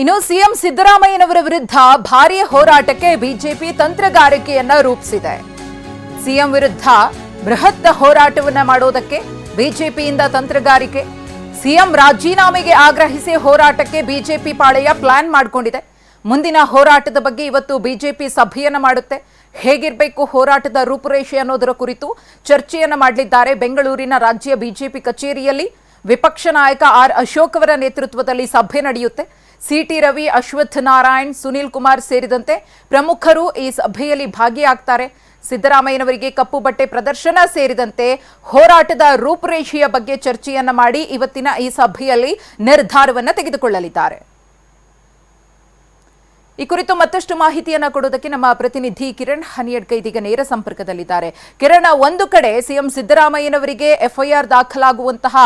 ಇನ್ನು ಸಿಎಂ ಸಿದ್ದರಾಮಯ್ಯನವರ ವಿರುದ್ಧ ಭಾರೀ ಹೋರಾಟಕ್ಕೆ ಬಿಜೆಪಿ ತಂತ್ರಗಾರಿಕೆಯನ್ನ ರೂಪಿಸಿದೆ. ಸಿಎಂ ವಿರುದ್ಧ ಬೃಹತ್ ಹೋರಾಟವನ್ನ ಮಾಡೋದಕ್ಕೆ ಬಿಜೆಪಿಯಿಂದ ತಂತ್ರಗಾರಿಕೆ, ಸಿಎಂ ರಾಜೀನಾಮೆಗೆ ಆಗ್ರಹಿಸಿ ಹೋರಾಟಕ್ಕೆ ಬಿಜೆಪಿ ಪಾಳೆಯ ಪ್ಲಾನ್ ಮಾಡಿಕೊಂಡಿದೆ. ಮುಂದಿನ ಹೋರಾಟದ ಬಗ್ಗೆ ಇವತ್ತು ಬಿಜೆಪಿ ಸಭೆಯನ್ನ ಮಾಡುತ್ತೆ. ಹೇಗಿರಬೇಕು ಹೋರಾಟದ ರೂಪುರೇಷೆ ಅನ್ನೋದರ ಕುರಿತು ಚರ್ಚೆಯನ್ನ ಮಾಡಲಿದ್ದಾರೆ ಬೆಂಗಳೂರಿನ ರಾಜ್ಯ ಬಿಜೆಪಿ ಕಚೇರಿಯಲ್ಲಿ. ವಿಪಕ್ಷ ನಾಯಕ ಆರ್ ಅಶೋಕ್ ಅವರ ನೇತೃತ್ವದಲ್ಲಿ ಸಭೆ ನಡೆಯುತ್ತೆ. ಸಿಟಿ ರವಿ, ಅಶ್ವಥ್ ನಾರಾಯಣ್, ಸುನೀಲ್ ಕುಮಾರ್ ಸೇರಿದಂತೆ ಪ್ರಮುಖರು ಈ ಸಭೆಯಲ್ಲಿ ಭಾಗಿಯಾಗ್ತಾರೆ. ಸಿದ್ದರಾಮಯ್ಯನವರಿಗೆ ಕಪ್ಪು ಬಟ್ಟೆ ಪ್ರದರ್ಶನ ಸೇರಿದಂತೆ ಹೋರಾಟದ ರೂಪುರೇಷೆಯ ಬಗ್ಗೆ ಚರ್ಚೆಯನ್ನ ಮಾಡಿ ಇವತ್ತಿನ ಈ ಸಭೆಯಲ್ಲಿ ನಿರ್ಧಾರವನ್ನು ತೆಗೆದುಕೊಳ್ಳಲಿದ್ದಾರೆ. ಈ ಕುರಿತು ಮತ್ತಷ್ಟು ಮಾಹಿತಿಯನ್ನ ಕೊಡೋದಕ್ಕೆ ನಮ್ಮ ಪ್ರತಿನಿಧಿ ಕಿರಣ್ ಹನಿಯಡ್ಕ ಇದೀಗ ನೇರ ಸಂಪರ್ಕದಲ್ಲಿದ್ದಾರೆ. ಕಿರಣ್, ಒಂದು ಕಡೆ ಸಿಎಂ ಸಿದ್ದರಾಮಯ್ಯನವರಿಗೆ ಎಫ್ಐಆರ್ ದಾಖಲಾಗುವಂತಹ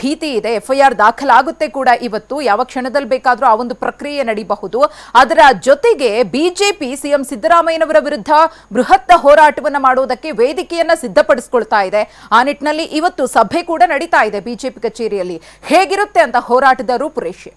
ಭೀತಿ ಇದೆ. ಎಫ್ಐಆರ್ ದಾಖಲಾಗುತ್ತೆ ಕೂಡ ಇವತ್ತು. ಯಾವ ಕ್ಷಣದಲ್ಲಿ ಬೇಕಾದರೂ ಆ ಒಂದು ಪ್ರಕ್ರಿಯೆ ನಡೀಬಹುದು. ಅದರ ಜೊತೆಗೆ ಬಿಜೆಪಿ ಸಿಎಂ ಸಿದ್ದರಾಮಯ್ಯನವರ ವಿರುದ್ಧ ಬೃಹತ್ ಹೋರಾಟವನ್ನು ಮಾಡೋದಕ್ಕೆ ವೇದಿಕೆಯನ್ನ ಸಿದ್ಧಪಡಿಸಿಕೊಳ್ತಾ ಇದೆ. ಆ ನಿಟ್ಟಿನಲ್ಲಿ ಇವತ್ತು ಸಭೆ ಕೂಡ ನಡೀತಾ ಇದೆ ಬಿಜೆಪಿ ಕಚೇರಿಯಲ್ಲಿ. ಹೇಗಿರುತ್ತೆ ಅಂತ ಹೋರಾಟದ ರೂಪುರೇಷೆ?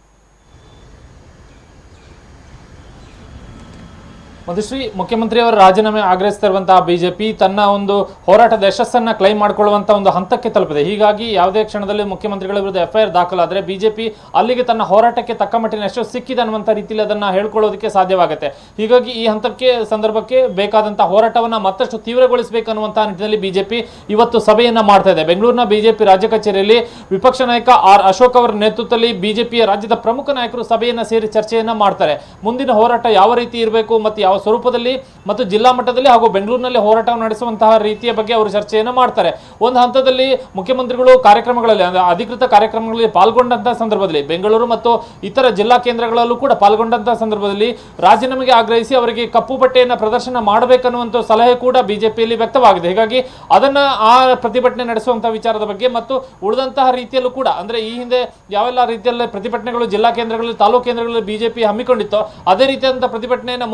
ಮಧುಶ್ರೀ ಮುಖ್ಯಮಂತ್ರಿಯವರ ರಾಜೀನಾಮೆ ಆಗ್ರಹಿಸ್ತಿರುವಂತಹ ಬಿಜೆಪಿ ತನ್ನ ಒಂದು ಹೋರಾಟದ ಯಶಸ್ಸನ್ನ ಕ್ಲೈಮ್ ಮಾಡಿಕೊಳ್ಳುವಂತ ಒಂದು ಹಂತಕ್ಕೆ ತಲುಪಿದೆ. ಹೀಗಾಗಿ ಯಾವುದೇ ಕ್ಷಣದಲ್ಲಿ ಮುಖ್ಯಮಂತ್ರಿಗಳ ವಿರುದ್ಧ ಎಫ್ಐಆರ್ ದಾಖಲಾದರೆ ಬಿಜೆಪಿ ಅಲ್ಲಿಗೆ ತನ್ನ ಹೋರಾಟಕ್ಕೆ ತಕ್ಕ ಮಟ್ಟಿನ ಯಶಸ್ಸು ಸಿಕ್ಕಿದೆ ಅನ್ನುವಂಥ ರೀತಿಯಲ್ಲಿ ಅದನ್ನ ಹೇಳ್ಕೊಳ್ಳೋದಕ್ಕೆ ಸಾಧ್ಯವಾಗುತ್ತೆ. ಹೀಗಾಗಿ ಈ ಹಂತಕ್ಕೆ ಸಂದರ್ಭಕ್ಕೆ ಬೇಕಾದಂತಹ ಹೋರಾಟವನ್ನ ಮತ್ತಷ್ಟು ತೀವ್ರಗೊಳಿಸಬೇಕು ಅನ್ನುವಂತಹ ನಿಟ್ಟಿನಲ್ಲಿ ಬಿಜೆಪಿ ಇವತ್ತು ಸಭೆಯನ್ನ ಮಾಡ್ತಾ ಇದೆ. ಬೆಂಗಳೂರಿನ ಬಿಜೆಪಿ ರಾಜ್ಯ ಕಚೇರಿಯಲ್ಲಿ ವಿಪಕ್ಷ ನಾಯಕ ಆರ್ ಅಶೋಕ್ ಅವರ ನೇತೃತ್ವದಲ್ಲಿ ಬಿಜೆಪಿಯ ರಾಜ್ಯದ ಪ್ರಮುಖ ನಾಯಕರು ಸಭೆಯನ್ನ ಸೇರಿ ಚರ್ಚೆಯನ್ನ ಮಾಡ್ತಾರೆ. ಮುಂದಿನ ಹೋರಾಟ ಯಾವ ರೀತಿ ಇರಬೇಕು ಮತ್ತು ಯಾವ ಸ್ವರೂಪದಲ್ಲಿ ಮತ್ತು ಜಿಲ್ಲಾ ಮಟ್ಟದಲ್ಲಿ ಹಾಗೂ ಬೆಂಗಳೂರಿನಲ್ಲಿ ಹೋರಾಟ ನಡೆಸುವಂತಹ ರೀತಿಯ ಬಗ್ಗೆ ಅವರು ಚರ್ಚೆಯನ್ನು ಮಾಡ್ತಾರೆ. ಒಂದು ಹಂತದಲ್ಲಿ ಮುಖ್ಯಮಂತ್ರಿಗಳು ಕಾರ್ಯಕ್ರಮಗಳಲ್ಲಿ, ಅಂದರೆ ಅಧಿಕೃತ ಕಾರ್ಯಕ್ರಮಗಳಲ್ಲಿ ಪಾಲ್ಗೊಂಡಂತಹ ಸಂದರ್ಭದಲ್ಲಿ, ಬೆಂಗಳೂರು ಮತ್ತು ಇತರ ಜಿಲ್ಲಾ ಕೇಂದ್ರಗಳಲ್ಲೂ ಕೂಡ ಪಾಲ್ಗೊಂಡಂತಹ ಸಂದರ್ಭದಲ್ಲಿ ರಾಜೀನಾಮೆಗೆ ಆಗ್ರಹಿಸಿ ಅವರಿಗೆ ಕಪ್ಪು ಬಟ್ಟೆಯನ್ನು ಪ್ರದರ್ಶನ ಮಾಡಬೇಕನ್ನುವಂಥ ಸಲಹೆ ಕೂಡ ಬಿಜೆಪಿಯಲ್ಲಿ ವ್ಯಕ್ತವಾಗಿದೆ. ಹೀಗಾಗಿ ಅದನ್ನು ಆ ಪ್ರತಿಭಟನೆ ನಡೆಸುವಂತಹ ವಿಚಾರದ ಬಗ್ಗೆ ಮತ್ತು ಉಳಿದಂತಹ ರೀತಿಯಲ್ಲೂ ಕೂಡ, ಅಂದರೆ ಈ ಹಿಂದೆ ಯಾವೆಲ್ಲ ರೀತಿಯಲ್ಲಿ ಪ್ರತಿಭಟನೆಗಳು ಜಿಲ್ಲಾ ಕೇಂದ್ರಗಳಲ್ಲಿ, ತಾಲೂಕು ಕೇಂದ್ರಗಳಲ್ಲಿ ಬಿಜೆಪಿ ಹಮ್ಮಿಕೊಂಡಿತ್ತು, ಅದೇ ರೀತಿಯಾದಂಥ ಪ್ರತಿಭಟನೆಯನ್ನು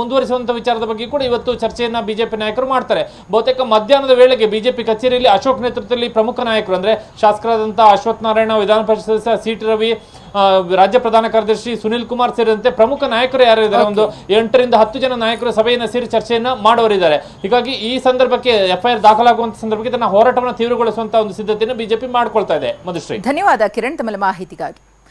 ಮುಂದುವರಿಸುವಂತ ವಿಚಾರದ ಬಗ್ಗೆ ಕೂಡ ಇವತ್ತು ಚರ್ಚೆಯನ್ನ ಬಿಜೆಪಿ ನಾಯಕರು ಮಾಡ್ತಾರೆ. ಬಹುತೇಕ ಮಧ್ಯಾಹ್ನದ ವೇಳೆಗೆ ಬಿಜೆಪಿ ಕಚೇರಿಯಲ್ಲಿ ಅಶೋಕ್ ನೇತೃತ್ವದಲ್ಲಿ ಪ್ರಮುಖ ನಾಯಕರು ಅಂದ್ರೆ ಶಾಸಕರಾದಂತಹ ಅಶ್ವಥ್ ನಾರಾಯಣ ವಿಧಾನ ಪರಿಷತ್ ಸದಸ್ಯ ಸಿಟಿ ರವಿ ರಾಜ್ಯ ಪ್ರಧಾನ ಕಾರ್ಯದರ್ಶಿ ಸುನಿಲ್ ಕುಮಾರ್ ಸೇರಿದಂತೆ ಪ್ರಮುಖ ನಾಯಕರು ಯಾರು ಇದ್ದಾರೆ ಒಂದು ಎಂಟರಿಂದ ಹತ್ತು ಜನ ನಾಯಕರು ಸಭೆಯನ್ನು ಸೇರಿ ಚರ್ಚೆಯನ್ನ ಮಾಡುವರಿದ್ದಾರೆ ಹೀಗಾಗಿ ಈ ಸಂದರ್ಭಕ್ಕೆ ಎಫ್ಐಆರ್ ದಾಖಲಾಗುವಂತ ಸಂದರ್ಭಕ್ಕೆ ತನ್ನ ಹೋರಾಟವನ್ನು ತೀವ್ರಗೊಳಿಸುವಂತಹ ಒಂದು ಸಿದ್ಧತೆಯನ್ನು ಬಿಜೆಪಿ ಮಾಡಿಕೊಳ್ತಾ ಇದೆ. ಮಧುಶ್ರೀ. ಧನ್ಯವಾದ ಕಿರಣ್ ತಮ್ಮ ಮಾಹಿತಿಗಾಗಿ.